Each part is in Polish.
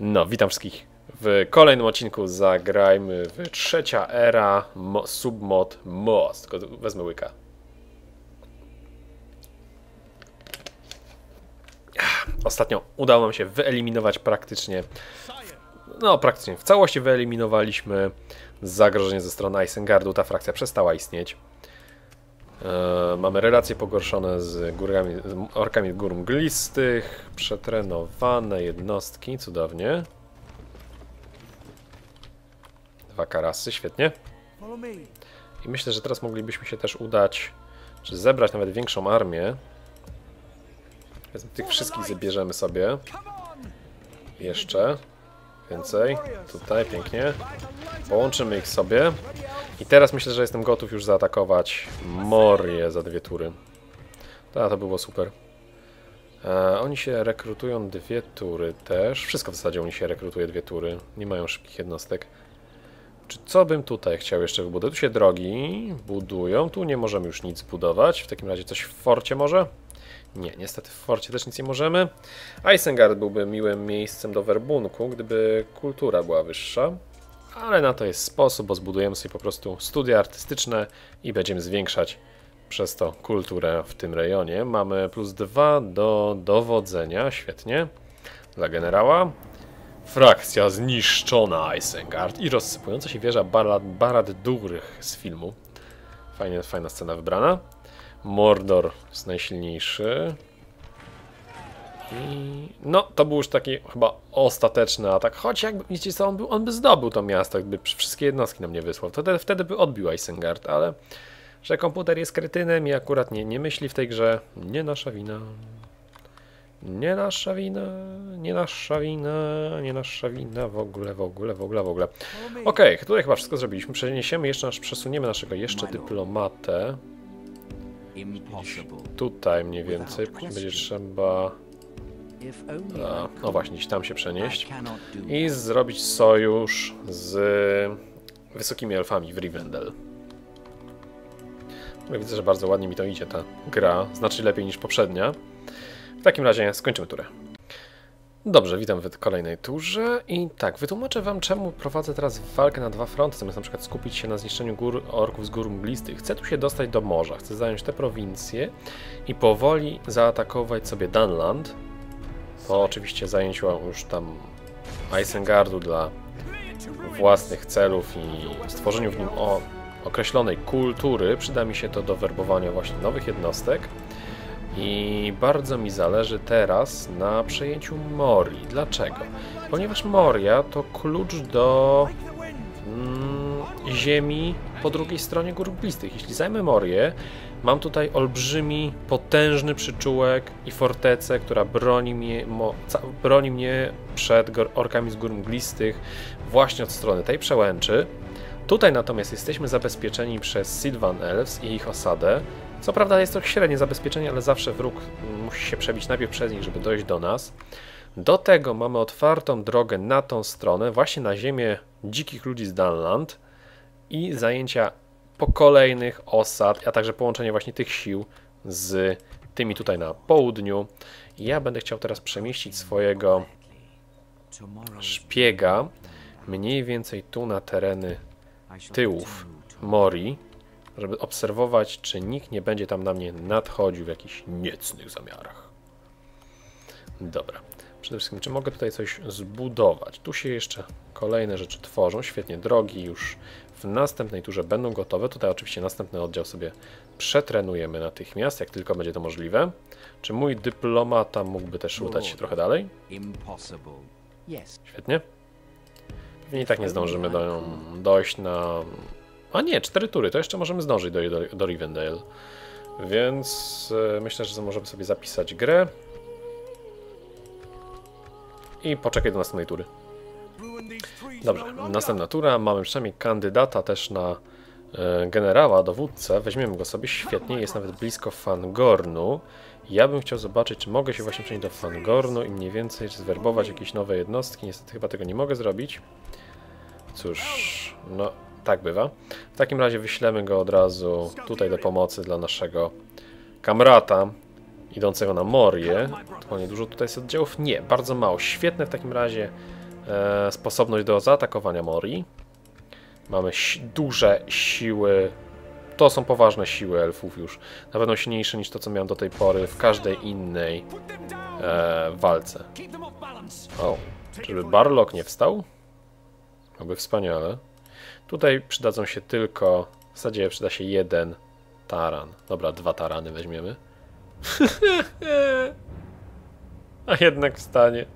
No, witam wszystkich w kolejnym odcinku Zagrajmy w trzecia era mo submod Most. Tylko wezmę łyka. Ostatnio udało nam się wyeliminować praktycznie, no praktycznie w całości wyeliminowaliśmy zagrożenie ze strony Isengardu. Ta frakcja przestała istnieć. E, mamy relacje pogorszone z, górami, z orkami gór mglistych, przetrenowane jednostki, cudownie. Dwa karasy, świetnie. I myślę, że teraz moglibyśmy się też udać, czy zebrać nawet większą armię. Tych wszystkich zabierzemy sobie. Jeszcze. Więcej. Tutaj, pięknie. Połączymy ich sobie. I teraz myślę, że jestem gotów już zaatakować Morię za dwie tury. Ta, to było super. E, oni się rekrutują dwie tury też. Wszystko w zasadzie oni się rekrutuje dwie tury. Nie mają szybkich jednostek. Czy co bym tutaj chciał jeszcze wybudować? Tu się drogi budują. Tu nie możemy już nic budować. W takim razie coś w forcie może? Nie, niestety w forcie też nic nie możemy. Isengard byłby miłym miejscem do werbunku, gdyby kultura była wyższa. Ale na to jest sposób, bo zbudujemy sobie po prostu studia artystyczne i będziemy zwiększać przez to kulturę w tym rejonie. Mamy plus 2 do dowodzenia, świetnie. Dla generała. Frakcja zniszczona Isengard i rozsypująca się wieża Barad, Barad Durych z filmu. Fajnie, fajna scena wybrana. Mordor jest najsilniejszy. I no, to był już taki chyba ostateczny atak. Choć jak wiecie co, on, był, on by zdobył to miasto, gdyby wszystkie jednostki nam nie wysłał. Wtedy, wtedy by odbił Isengard, ale że komputer jest kretynem i akurat nie, nie myśli w tej grze, nie nasza wina. Nie nasza wina, nie nasza wina, nie nasza wina, w ogóle, w ogóle, w ogóle, w ogóle. Okej, okay, tutaj chyba wszystko zrobiliśmy. Przeniesiemy jeszcze, przesuniemy naszego jeszcze dyplomatę. Tutaj mniej więcej, będzie trzeba... A, no właśnie, tam się przenieść. I zrobić sojusz z wysokimi elfami w Rivendell. Ja widzę, że bardzo ładnie mi to idzie ta gra, znacznie lepiej niż poprzednia. W takim razie skończymy turę. Dobrze, witam w kolejnej turze i tak, wytłumaczę wam czemu prowadzę teraz walkę na dwa fronty, zamiast na przykład skupić się na zniszczeniu gór, orków z gór mglistych. Chcę tu się dostać do morza, chcę zająć te prowincje i powoli zaatakować sobie Dunland, po oczywiście zajęciu już tam Isengardu dla własnych celów i stworzeniu w nim o określonej kultury przyda mi się to do werbowania właśnie nowych jednostek. I bardzo mi zależy teraz na przejęciu Morii. Dlaczego? Ponieważ Moria to klucz do mm, ziemi po drugiej stronie gór blistych. Jeśli zajmę Morię, mam tutaj olbrzymi, potężny przyczółek i fortecę, która broni mnie, mo, broni mnie przed orkami z gór mglistych właśnie od strony tej przełęczy. Tutaj natomiast jesteśmy zabezpieczeni przez Sylvan Elves i ich osadę, co prawda jest to średnie zabezpieczenie, ale zawsze wróg musi się przebić najpierw przez nich, żeby dojść do nas. Do tego mamy otwartą drogę na tą stronę, właśnie na ziemię dzikich ludzi z Dunland i zajęcia po kolejnych osad, a także połączenie właśnie tych sił z tymi tutaj na południu. Ja będę chciał teraz przemieścić swojego szpiega mniej więcej tu na tereny tyłów Mori żeby obserwować, czy nikt nie będzie tam na mnie nadchodził w jakichś niecnych zamiarach. Dobra. Przede wszystkim, czy mogę tutaj coś zbudować? Tu się jeszcze kolejne rzeczy tworzą. Świetnie, drogi już w następnej turze będą gotowe. Tutaj oczywiście następny oddział sobie przetrenujemy natychmiast, jak tylko będzie to możliwe. Czy mój dyplomata mógłby też udać się trochę dalej? Świetnie. Pewnie i tak nie zdążymy do, dojść na a nie, cztery tury, to jeszcze możemy zdążyć do, do, do Rivendell. Więc e, myślę, że możemy sobie zapisać grę. I poczekaj do następnej tury. Dobrze, następna tura. Mamy przynajmniej kandydata też na e, generała, dowódcę. Weźmiemy go sobie świetnie, jest nawet blisko Fangornu. Ja bym chciał zobaczyć, czy mogę się właśnie przenieść do Fangornu i mniej więcej zwerbować jakieś nowe jednostki. Niestety chyba tego nie mogę zrobić. Cóż, no tak bywa. W takim razie wyślemy go od razu tutaj do pomocy dla naszego kamrata idącego na Morię. Tylko nie dużo tutaj jest oddziałów? Nie, bardzo mało. Świetne w takim razie e, sposobność do zaatakowania Mori. Mamy duże siły. To są poważne siły elfów już. Na pewno silniejsze niż to, co miałem do tej pory w każdej innej e, walce. O, czyby Barlock nie wstał? Byłoby wspaniale. Tutaj przydadzą się tylko... W zasadzie przyda się jeden taran. Dobra, dwa tarany weźmiemy. A jednak wstanie.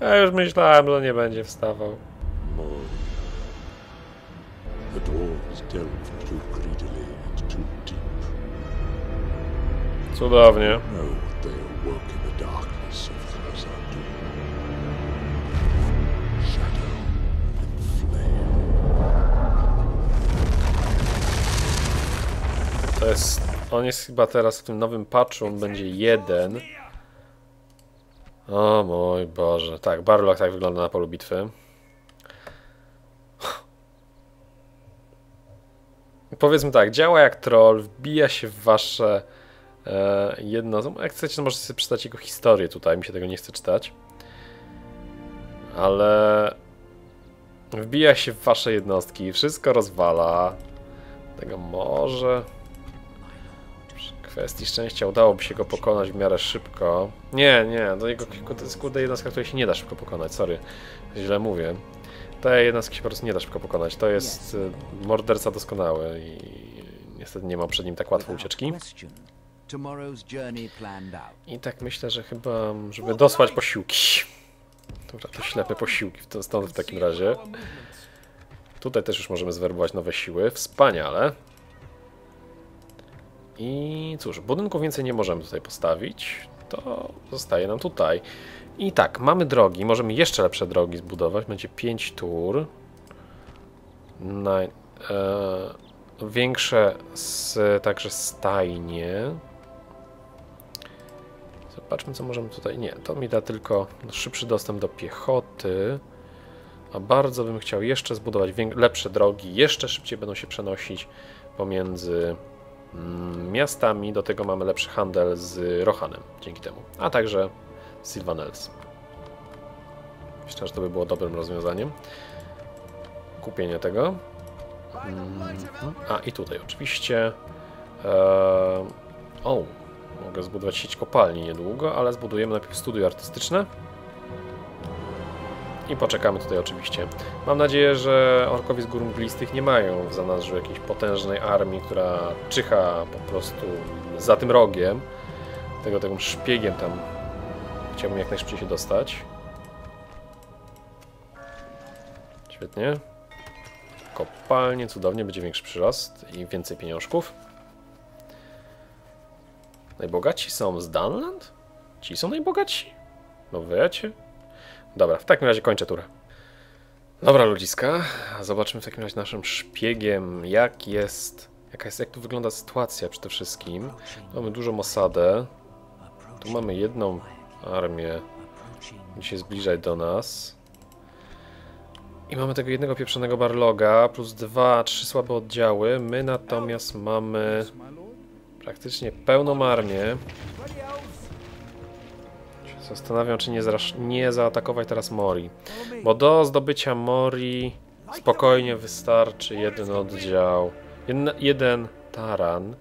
Ja już myślałem, że nie będzie wstawał. Cudownie. To jest... On jest chyba teraz w tym nowym patchu, on będzie jeden. O mój Boże. Tak, Barlock tak wygląda na polu bitwy. Powiedzmy tak, działa jak troll, wbija się w wasze e, jedno... Jak chcecie, to możecie sobie przeczytać jego historię tutaj, mi się tego nie chce czytać. Ale... Wbija się w wasze jednostki, wszystko rozwala. Tego może... Kwestii szczęścia udałoby się go pokonać w miarę szybko. Nie, nie, do jego to jest kurde jednostka, której się nie da szybko pokonać, sorry. Źle mówię. Te jednostki się po prostu nie da szybko pokonać. To jest y, morderca doskonały i niestety nie ma przed nim tak łatwo ucieczki. I tak myślę, że chyba, żeby dosłać posiłki. Dobra, to ślepe posiłki stąd w takim razie. Tutaj też już możemy zwerbować nowe siły. Wspaniale. I cóż, budynków więcej nie możemy tutaj postawić. To zostaje nam tutaj. I tak, mamy drogi. Możemy jeszcze lepsze drogi zbudować. Będzie 5 tur. Na, e, większe z, także stajnie. Zobaczmy, co możemy tutaj. Nie, to mi da tylko szybszy dostęp do piechoty. A bardzo bym chciał jeszcze zbudować lepsze drogi. Jeszcze szybciej będą się przenosić pomiędzy miastami. Do tego mamy lepszy handel z Rohanem dzięki temu. A także Sylvanels. Myślę, że to by było dobrym rozwiązaniem. Kupienie tego. Mhm. A i tutaj oczywiście. Eee, o, mogę zbudować sieć kopalni niedługo, ale zbudujemy najpierw studio artystyczne. I poczekamy tutaj oczywiście. Mam nadzieję, że orkowie z gór mglistych nie mają w zanadrzu jakiejś potężnej armii, która czyha po prostu za tym rogiem. Tego, tego szpiegiem tam chciałbym jak najszybciej się dostać. Świetnie. Kopalnie, cudownie, będzie większy przyrost i więcej pieniążków. Najbogaci są z Dunland? Ci są najbogatsi? No wiecie? Dobra, w takim razie kończę turę. Dobra, ludziska, zobaczmy w takim razie naszym szpiegiem, jak jest, jaka jest, jak tu wygląda sytuacja przede wszystkim. Mamy dużą osadę, tu mamy jedną armię, gdzie się zbliżać do nas. I mamy tego jednego pieprzonego barloga, plus dwa, trzy słabe oddziały. My natomiast mamy praktycznie pełną armię. Zastanawiam, czy nie, nie zaatakować teraz Mori. Bo do zdobycia Mori spokojnie wystarczy jeden oddział, jeden, jeden taran.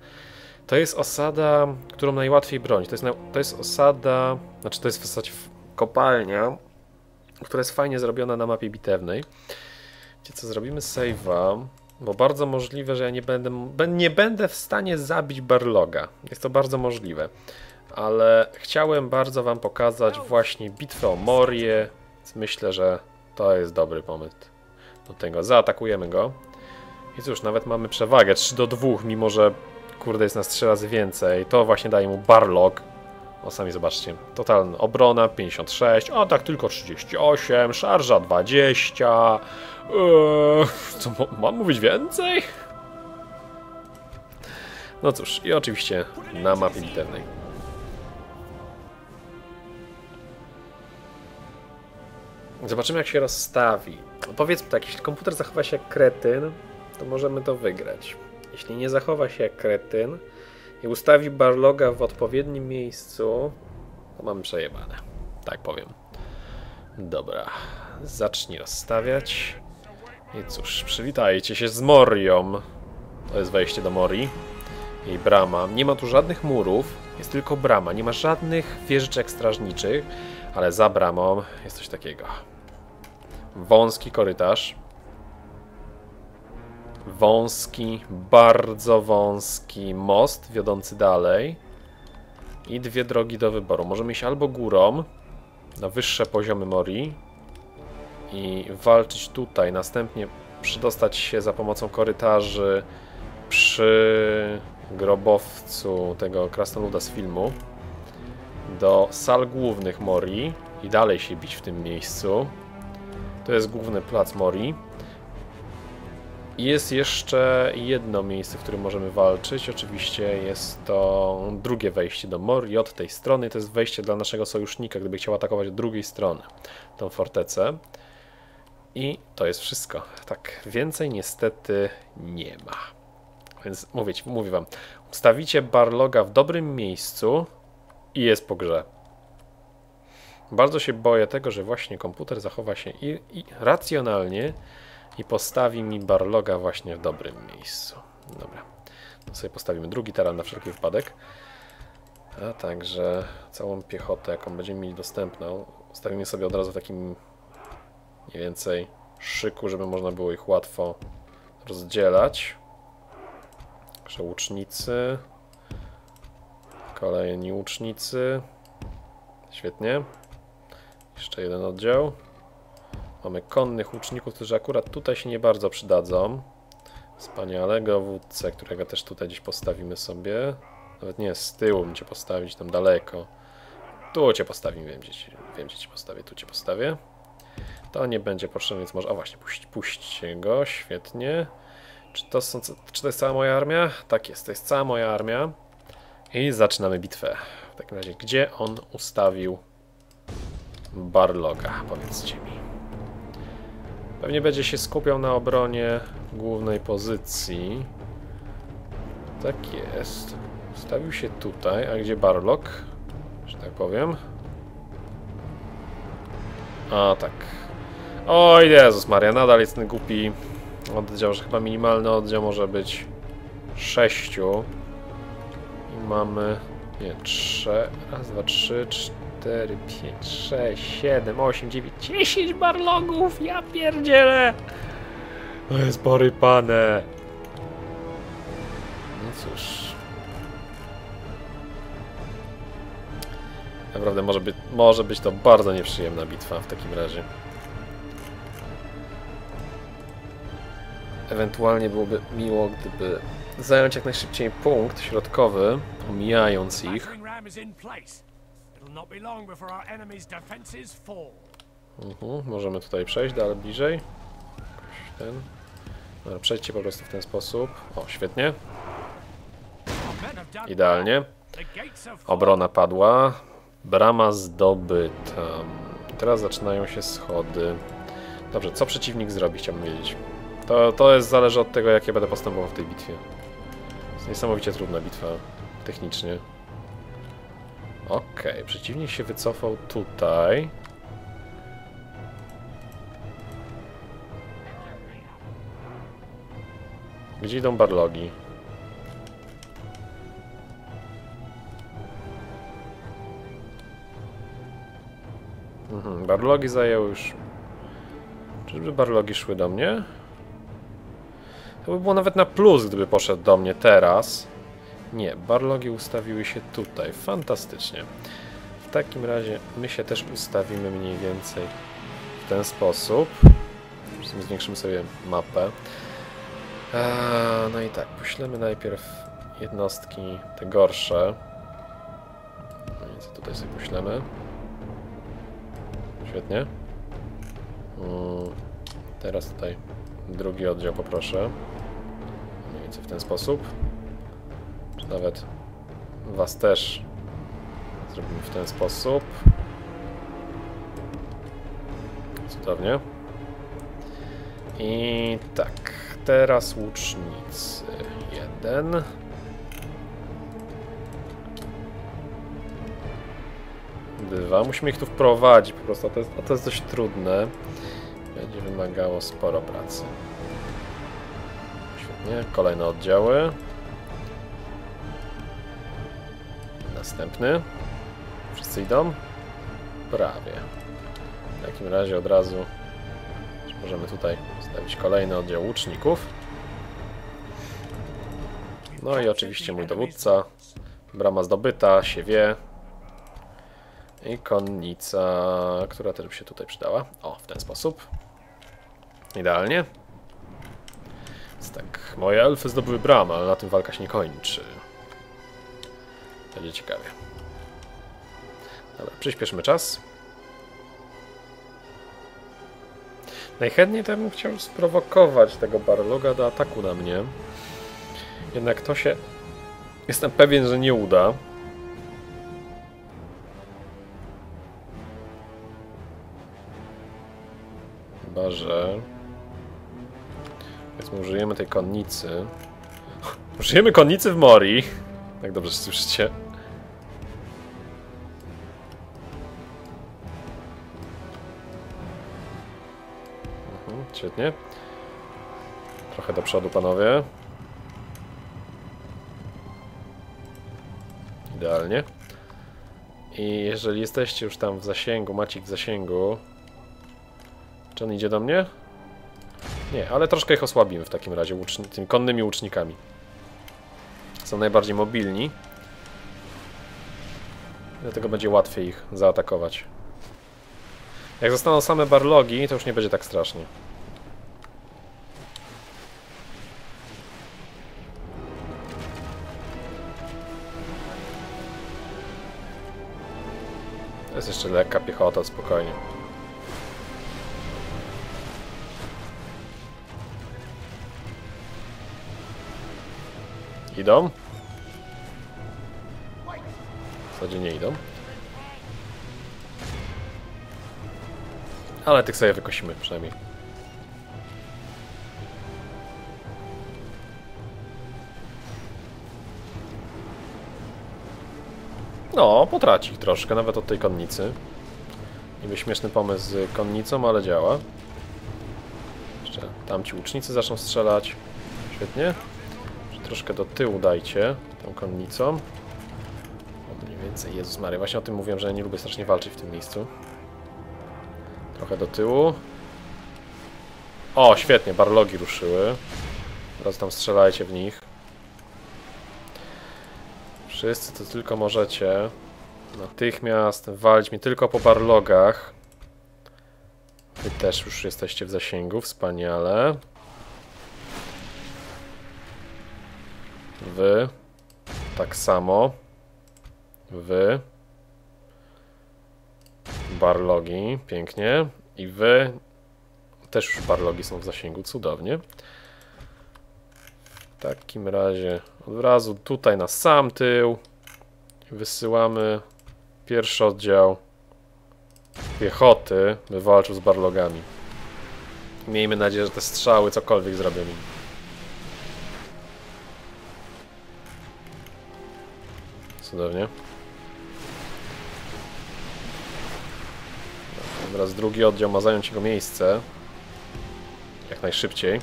To jest osada, którą najłatwiej bronić. To jest, to jest osada, znaczy to jest w zasadzie kopalnia, która jest fajnie zrobiona na mapie bitewnej. Wiecie co, zrobimy save'a, bo bardzo możliwe, że ja nie będę, bę- nie będę w stanie zabić Barloga. Jest to bardzo możliwe. Ale chciałem bardzo wam pokazać właśnie bitwę o Morię, myślę, że to jest dobry pomysł do tego. Zaatakujemy go. I cóż, nawet mamy przewagę 3 do 2, mimo że kurde jest nas 3 razy więcej. To właśnie daje mu Barlog. O, sami zobaczcie. Totalna obrona 56, atak tylko 38, szarża 20. Eee, co, mam mówić więcej? No cóż, i oczywiście na mapie bitewnej. Zobaczymy jak się rozstawi. Powiedzmy tak, jeśli komputer zachowa się jak kretyn, to możemy to wygrać. Jeśli nie zachowa się jak kretyn i ustawi barloga w odpowiednim miejscu, to mamy przejebane. Tak powiem. Dobra. zacznij rozstawiać. I cóż, przywitajcie się z Morią. To jest wejście do Mori. Jej brama. Nie ma tu żadnych murów, jest tylko brama. Nie ma żadnych wieżyczek strażniczych, ale za bramą jest coś takiego. Wąski korytarz. Wąski, bardzo wąski most wiodący dalej. I dwie drogi do wyboru. Możemy iść albo górą, na wyższe poziomy Mori i walczyć tutaj. Następnie przydostać się za pomocą korytarzy przy grobowcu tego krasnoluda z filmu do sal głównych Mori i dalej się bić w tym miejscu. To jest główny plac Mori. Jest jeszcze jedno miejsce, w którym możemy walczyć. Oczywiście jest to drugie wejście do Mori od tej strony. To jest wejście dla naszego sojusznika, gdyby chciał atakować od drugiej strony tą fortecę. I to jest wszystko. Tak, więcej niestety nie ma. Więc mówię, ci, mówię wam, ustawicie Barloga w dobrym miejscu i jest po grze. Bardzo się boję tego, że właśnie komputer zachowa się i, i racjonalnie i postawi mi Barloga właśnie w dobrym miejscu. Dobra, to sobie postawimy drugi taran na wszelki wypadek. A także całą piechotę, jaką będziemy mieli dostępną, ustawimy sobie od razu w takim mniej więcej szyku, żeby można było ich łatwo rozdzielać. Także łucznicy, kolejni łucznicy. Świetnie. Jeszcze jeden oddział. Mamy konnych łuczników, którzy akurat tutaj się nie bardzo przydadzą. Wspaniale. Dowódcę, którego też tutaj gdzieś postawimy sobie. Nawet nie z tyłu bym cię postawić, tam daleko. Tu cię postawimy, wiem gdzie, ci, wiem gdzie cię postawię, tu cię postawię. To nie będzie potrzebne, więc może... A właśnie, puść, puśćcie go, świetnie. Czy to, są, czy to jest cała moja armia? Tak jest, to jest cała moja armia. I zaczynamy bitwę. W takim razie, gdzie on ustawił Barloga? Powiedzcie mi. Pewnie będzie się skupiał na obronie głównej pozycji. Tak jest. Stawił się tutaj, a gdzie Barlog? Że tak powiem. A tak. Oj Jezus Maria, nadal jest ten głupi oddział, że chyba minimalny oddział może być 6. I mamy, nie, 3, raz, dwa, trzy, cztery, pięć, sześć, siedem, osiem, dziewięć, dziesięć barlogów, ja pierdzielę! To jest porypane. No cóż. Naprawdę może być, może być to bardzo nieprzyjemna bitwa w takim razie. Ewentualnie byłoby miło, gdyby zająć jak najszybciej punkt środkowy, omijając ich. Mhm, możemy tutaj przejść dalej bliżej. Ten. Dobra, przejdźcie po prostu w ten sposób. O, świetnie. Idealnie. Obrona padła. Brama zdobyta. Teraz zaczynają się schody. Dobrze, co przeciwnik zrobi, chciałbym wiedzieć. To, to jest, zależy od tego, jak ja będę postępował w tej bitwie. To jest niesamowicie trudna bitwa, technicznie. Okej, przeciwnik się wycofał tutaj. Gdzie idą barlogi? Mhm, barlogi zajęły już... Czyżby barlogi szły do mnie? To by było nawet na plus, gdyby poszedł do mnie teraz. Nie, barlogi ustawiły się tutaj. Fantastycznie. W takim razie my się też ustawimy mniej więcej w ten sposób. Zwiększymy sobie mapę. Eee, no i tak, poślemy najpierw jednostki te gorsze. No i co tutaj sobie poślemy? Świetnie. Mm, Teraz tutaj drugi oddział poproszę. Mniej więcej w ten sposób. Nawet was też zrobimy w ten sposób. Cudownie. I tak, teraz łucznicy. Jeden. Dwa. Musimy ich tu wprowadzić po prostu, a to jest, a to jest dość trudne. Będzie wymagało sporo pracy. Świetnie. Kolejne oddziały. Następny. Wszyscy idą? Prawie. W takim razie od razu możemy tutaj stawić kolejny oddział łuczników. No i oczywiście mój dowódca. Brama zdobyta, się wie. I konnica, która też by się tutaj przydała. O, w ten sposób. Idealnie. Więc tak, moje elfy zdobyły bramę, ale na tym walka się nie kończy. Będzie ciekawie. Dobra, przyspieszmy czas. Najchętniej to bym chciał sprowokować tego Barloga do ataku na mnie. Jednak to się... Jestem pewien, że nie uda. Chyba, że... Powiedzmy, użyjemy tej konnicy. Użyjemy konnicy w Mori. Jak dobrze słyszycie. Mhm, świetnie. Trochę do przodu, panowie. Idealnie. I jeżeli jesteście już tam w zasięgu, Macik w zasięgu... Czy on idzie do mnie? Nie, ale troszkę ich osłabimy w takim razie łuczni tymi konnymi łucznikami. Są najbardziej mobilni. Dlatego będzie łatwiej ich zaatakować. Jak zostaną same barlogi, to już nie będzie tak strasznie. To jest jeszcze lekka piechota, spokojnie. Idą? W zasadzie nie idą. Ale tych sobie wykosimy przynajmniej. No, potraci ich troszkę, nawet od tej konnicy. Niby śmieszny pomysł z konnicą, ale działa. Jeszcze tamci łucznicy zaczną strzelać. Świetnie. Troszkę do tyłu dajcie tą konnicą. O, mniej więcej. Jezus Maria, właśnie o tym mówiłem, że nie lubię strasznie walczyć w tym miejscu. Trochę do tyłu. O, świetnie, barlogi ruszyły. Teraz tam strzelajcie w nich. Wszyscy to tylko możecie. Natychmiast walić mi tylko po barlogach. Wy też już jesteście w zasięgu, wspaniale. Wy. Tak samo. Wy. Barlogi, pięknie. I wy. Też już barlogi są w zasięgu, cudownie. W takim razie od razu tutaj na sam tył wysyłamy pierwszy oddział piechoty, by walczył z barlogami. Miejmy nadzieję, że te strzały cokolwiek zrobią im. Cudownie. Teraz drugi oddział ma zająć jego miejsce. Jak najszybciej.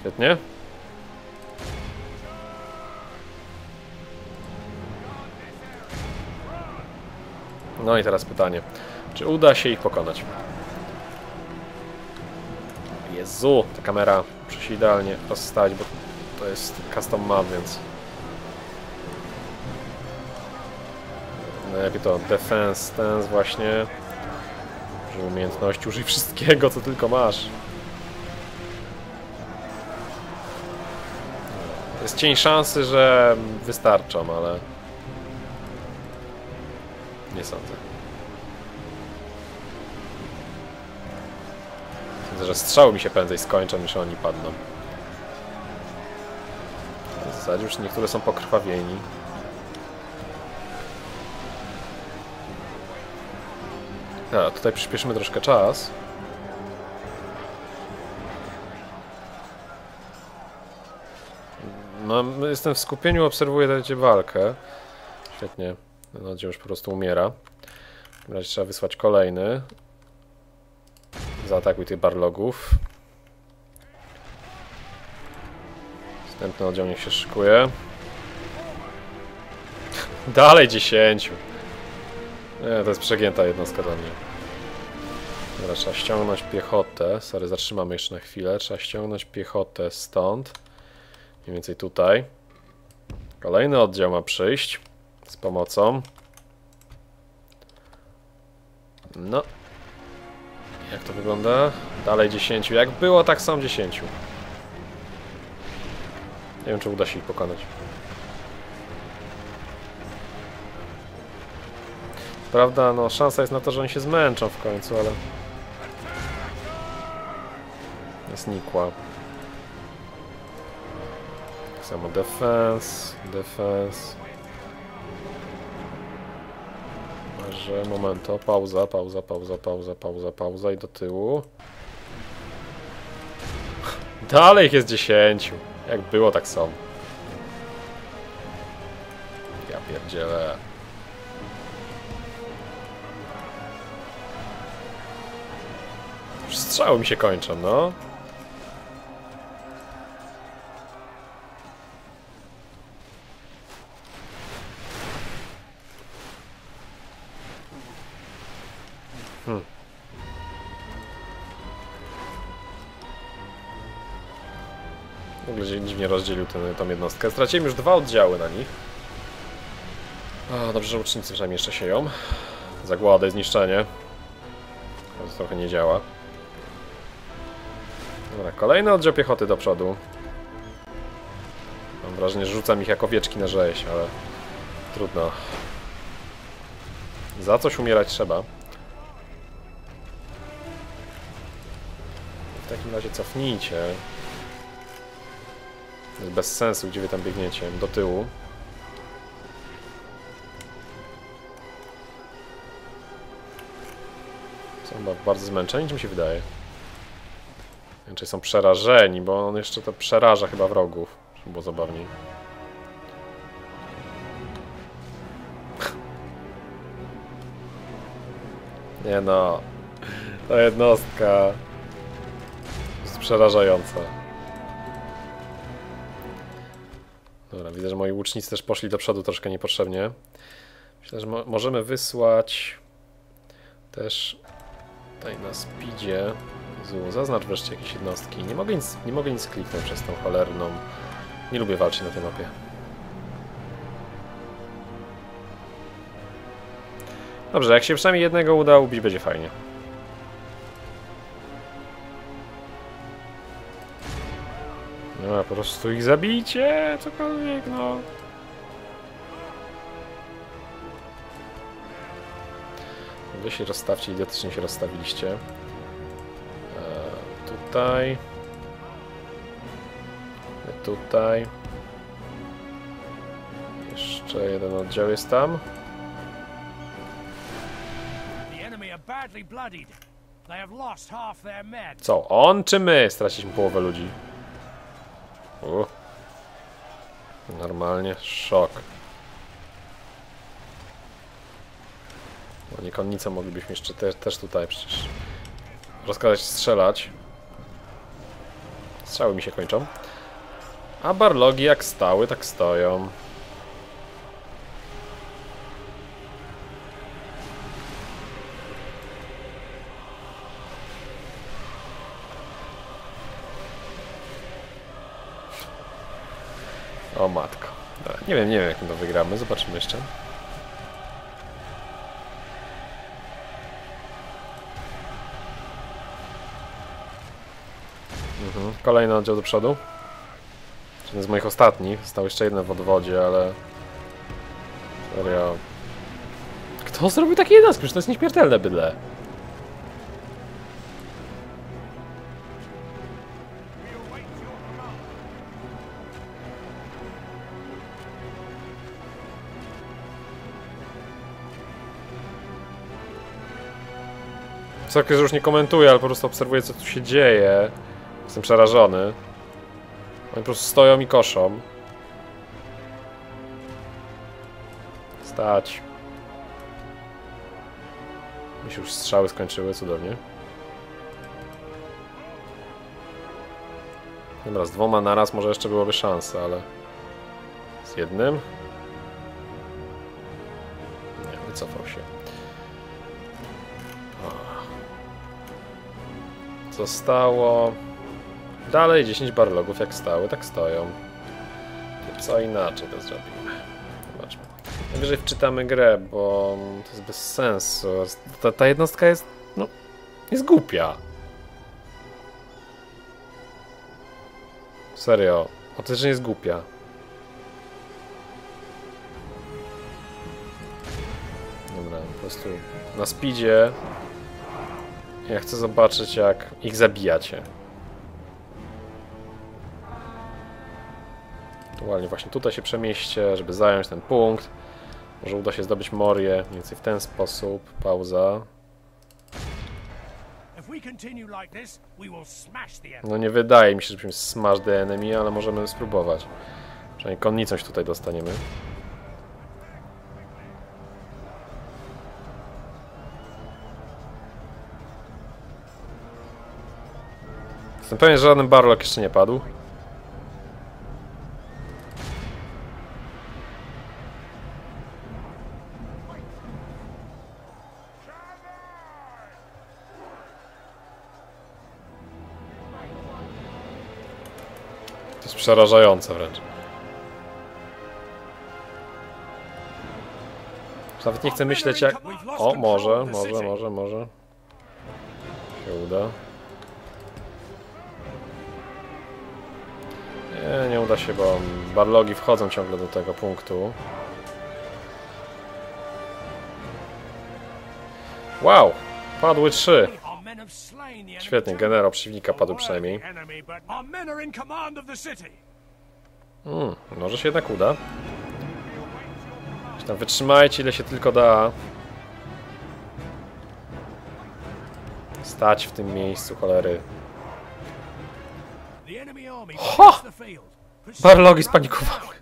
Świetnie. No i teraz pytanie. Czy uda się ich pokonać? Jezu, ta kamera muszę się idealnie rozstać, bo to jest custom map, więc... No jakie to defense, stance właśnie. Użyj umiejętności, użyj wszystkiego, co tylko masz. Jest cień szansy, że wystarczą, ale... Nie sądzę. Sądzę, że strzały mi się prędzej skończą, niż oni padną. W zasadzie już niektóre są pokrwawieni. A, tutaj przyspieszymy troszkę czas. No, jestem w skupieniu, obserwuję tę walkę. Świetnie. Ten oddział już po prostu umiera. W takim razie trzeba wysłać kolejny. Zaatakuj tych barlogów. Następny oddział niech się szykuje. Dalej 10. Nie, to jest przegięta jednostka dla mnie. Dobra, trzeba ściągnąć piechotę. Sorry, zatrzymamy jeszcze na chwilę. Trzeba ściągnąć piechotę stąd. Mniej więcej tutaj. Kolejny oddział ma przyjść z pomocą. No. Jak to wygląda? Dalej 10. Jak było, tak są 10. Nie wiem, czy uda się ich pokonać. Prawda, no szansa jest na to, że oni się zmęczą w końcu, ale... Jest nikła. Tak samo defense, defense. Że momento, pauza, pauza, pauza, pauza, pauza, pauza i do tyłu. Dalej ich jest 10. Jak było, tak są. Ja pierdzielę. Strzały mi się kończą, no. W ogóle dziwnie rozdzielił tą jednostkę. Straciłem już dwa oddziały na nich. A, dobrze, że ucznicy przynajmniej jeszcze sieją. Zagładę, zniszczenie. To trochę nie działa. Dobra, kolejny oddział piechoty do przodu. Mam wrażenie, że rzucam ich jak owieczki na rzeź, ale trudno. Za coś umierać trzeba. W takim razie cofnijcie. To jest bez sensu, gdzie wy tam biegniecie. Do tyłu. Są bardzo zmęczeni, czy mi się wydaje? Czy są przerażeni, bo on jeszcze to przeraża chyba wrogów, żeby było zabawniej. Nie no, ta jednostka jest przerażająca. Dobra, widzę, że moi łucznicy też poszli do przodu troszkę niepotrzebnie. Myślę, że mo możemy wysłać też tutaj na speedzie. Jezu, zaznacz wreszcie jakieś jednostki. Nie mogę nic, nie mogę nic kliknąć przez tą cholerną. Nie lubię walczyć na tej mapie. Dobrze, jak się przynajmniej jednego uda ubić, będzie fajnie. No, po prostu ich zabijcie, cokolwiek, no. Wy się rozstawcie, identycznie się rozstawiliście. Tutaj. Tutaj. Jeszcze jeden oddział jest tam. Co, on czy my straciliśmy połowę ludzi? U. Normalnie szok. No nie konnicę moglibyśmy jeszcze te, też tutaj przecież rozkazać strzelać. Strzały mi się kończą. A barlogi jak stały, tak stoją. O matko. Nie wiem, nie wiem jak to wygramy, zobaczymy jeszcze. Kolejny oddział do przodu. Jeden z moich ostatnich. Został jeszcze jeden w odwodzie, ale... Serio... Kto zrobił takie jednostki? To jest nieśmiertelne bydle. Sorry, że już nie komentuję, ale po prostu obserwuję co tu się dzieje. Jestem przerażony. Oni po prostu stoją i koszą. Stać. Mi się już strzały skończyły, cudownie. Dobra, z dwoma naraz może jeszcze byłoby szansa, ale... Z jednym? Nie, wycofał się. Zostało... Dalej 10 barlogów jak stały, tak stoją. To Co inaczej to zrobimy? Zobaczmy. Najwyżej wczytamy grę, bo to jest bez sensu. Ta, ta jednostka jest, no, jest głupia. Serio, autentycznie jest głupia. Dobra, po prostu na speedzie ja chcę zobaczyć jak ich zabijacie. Aktualnie właśnie tutaj się przemieście, żeby zająć ten punkt. Może uda się zdobyć Morię, mniej więcej w ten sposób. Pauza. No nie wydaje mi się, żebyśmy smash the enemy, ale możemy spróbować. Przynajmniej konnicą się tutaj dostaniemy. Jestem pewien, że żaden barlock jeszcze nie padł. Przerażające wręcz. Nawet nie chcę myśleć jak... O, może, może, może, może. Się uda. Nie, nie uda się, bo barlogi wchodzą ciągle do tego punktu. Wow! Padły trzy. Świetnie, generał przeciwnika padł przynajmniej. Hmm, może się jednak uda. Tam wytrzymajcie ile się tylko da. Stać w tym miejscu, cholery. Ho! Barlogi spanikowały.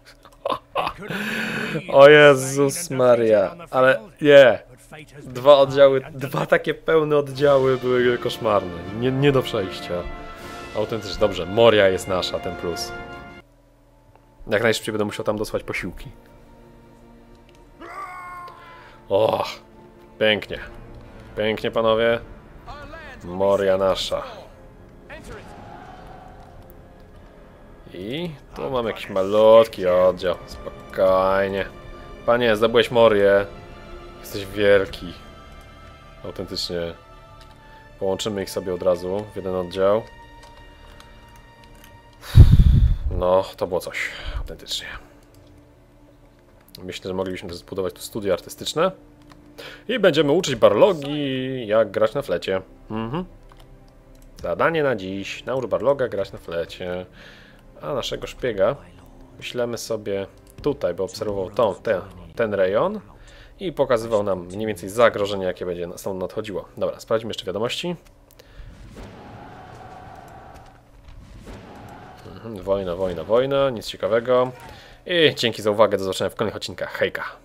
O Jezus Maria, ale nie. Dwa oddziały, dwa takie pełne oddziały były koszmarne. Nie, nie do przejścia. Autentycznie, dobrze. Moria jest nasza, ten plus. Jak najszybciej będę musiał tam dosłać posiłki. O, pięknie. Pięknie, panowie. Moria nasza. I tu mam jakiś malutki oddział. Spokojnie. Panie, zdobyłeś Morię. Jesteś wielki. Autentycznie. Połączymy ich sobie od razu w jeden oddział. No, to było coś. Autentycznie. Myślę, że moglibyśmy też zbudować tu studio artystyczne. I będziemy uczyć barlogi, jak grać na flecie. Mhm. Zadanie na dziś. Naucz barloga grać na flecie. A naszego szpiega wyślemy sobie tutaj, bo obserwował tą, ten, ten rejon i pokazywał nam mniej więcej zagrożenie, jakie będzie stąd nadchodziło. Dobra, sprawdźmy jeszcze wiadomości. Mhm, wojna, wojna, wojna, nic ciekawego. I dzięki za uwagę, do zobaczenia w kolejnych odcinkach. Hejka!